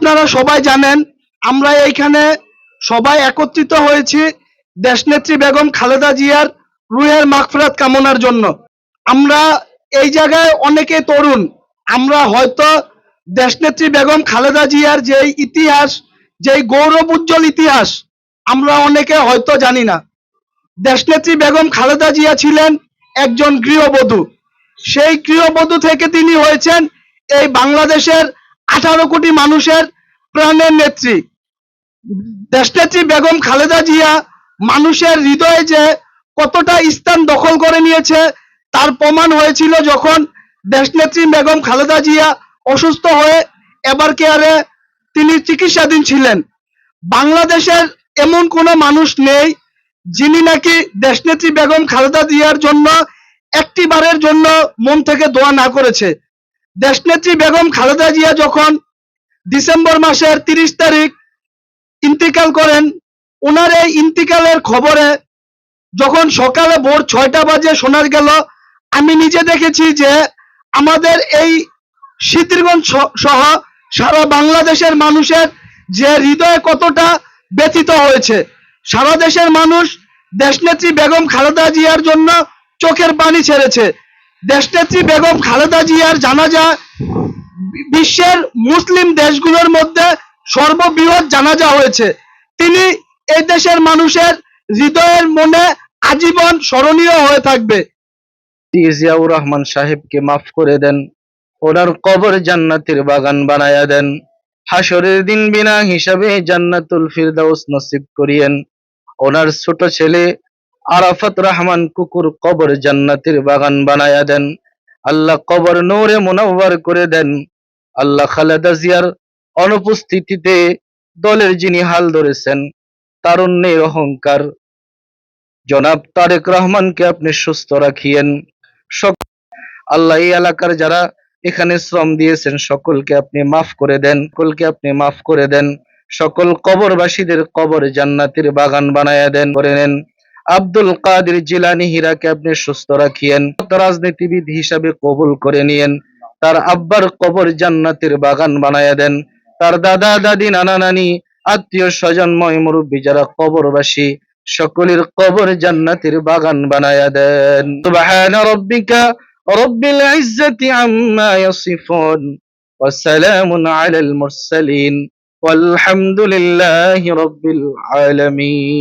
আপনারা সবাই জানেন, আমরা এইখানে সবাই একত্রিত হয়েছি দেশনেত্রী বেগম খালেদা জিয়ার রুহের মাগফিরাত কামনার জন্য। আমরা এই জায়গায় অনেকে তরুণ, আমরা হয়তো দেশনেত্রী বেগম খালেদা জিয়ার যেই ইতিহাস, যেই গৌরব উজ্জ্বল ইতিহাস, আমরা অনেকে হয়তো জানি না। দেশনেত্রী বেগম খালেদা জিয়া ছিলেন একজন গৃহবধূ। সেই গৃহবধূ থেকে তিনি হয়েছেন এই বাংলাদেশের আঠারো কোটি মানুষের প্রাণের নেত্রী। দেশনেত্রী বেগম খালেদা জিয়া মানুষের হৃদয়ে যে কতটা স্থান দখল করে নিয়েছে, তার প্রমাণ হয়েছিল যখন দেশনেত্রী বেগম খালেদা জিয়া অসুস্থ হয়ে এবার কেয়ারে তিনি চিকিৎসাধীন ছিলেন। বাংলাদেশের এমন কোনো মানুষ নেই, যিনি নাকি দেশনেত্রী বেগম খালেদা জিয়ার জন্য একটি বারের জন্য মন থেকে দোয়া না করেছে। দেশনেত্রী বেগম খালেদা জিয়া যখন ডিসেম্বর মাসের তিরিশ তারিখ ইন্তিকাল করেন ওনার এই ইন্তিকালের খবরে যখন সকালে ভোর ছয়টা বাজে শোনা গেল, আমি নিজে দেখেছি যে আমাদের এই শীতিরগঞ্জ স- সহ সারা বাংলাদেশের মানুষের যে হৃদয়ে কতটা ব্যথিত হয়েছে। সারা দেশের মানুষ দেশনেত্রী বেগম খালেদা জিয়ার জন্য চোখের পানি ছেড়েছে। দেশনেত্রী বেগম খালেদা জিয়ার জানাজা বিশ্বের মুসলিম দেশগুলোর মধ্যে সর্ববৃহৎ জানাজা হয়েছে। তিনি এই দেশের মানুষের হৃদয়ের মনে আজীবন স্মরণীয় হয়ে থাকবে। জিয়াউর রহমান সাহেবকে মাফ করে দেন, ওনার কবর জান্নাতের বাগান বানায়া দেন হাসরের দিন বিনা হিসাবে জান্নাতুল ফিরদাউস নসিব করিয়েন। ওনার ছোট ছেলে আরাফাত রহমান কুকুর কবর জান্নাতের বাগান বানায়া দেন। আল্লাহ কবর নূরে মুনাওয়ার করে দেন। আল্লাহ খালেদা জিয়ার অনুপস্থিতিতে দলের যিনি হাল ধরেছেন, তারুণ্যের অহংকার। জনাব তারেক রহমানকে আপনি সুস্থ রাখিয়েন। আল্লাহ এই এলাকার যারা এখানে শ্রম দিয়েছেন, সকলকে আপনি মাফ করে দেন। সকলকে আপনি মাফ করে দেন। সকল কবরবাসীদের কবর জান্নাতের বাগান বানায়া দেন, করে নেন। আব্দুল কাদের জিলানি হীরাকে আপনি সুস্থ রাখিয়েন রাজনীতিবিদ হিসাবে কবুল করে নিয়েন তার আব্বার কবর জান্নাতের বাগান বানায়া দেন তার দাদা দাদি নানা নানি আত্মীয় স্বজনময় মুরব্বী যারা কবরবাসী সকলের কবর জান্নাতের বাগান বানায়া দেন সুবহান রাব্বিকা রব্বিল ইজ্জাতি আম্মা ইয়াসিফুন وسلام على المرسلين والحمد لله رب العالمين